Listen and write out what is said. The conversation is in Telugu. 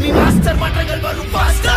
நீ மாஸ்டர் மாற்றங்கள் வரும் faster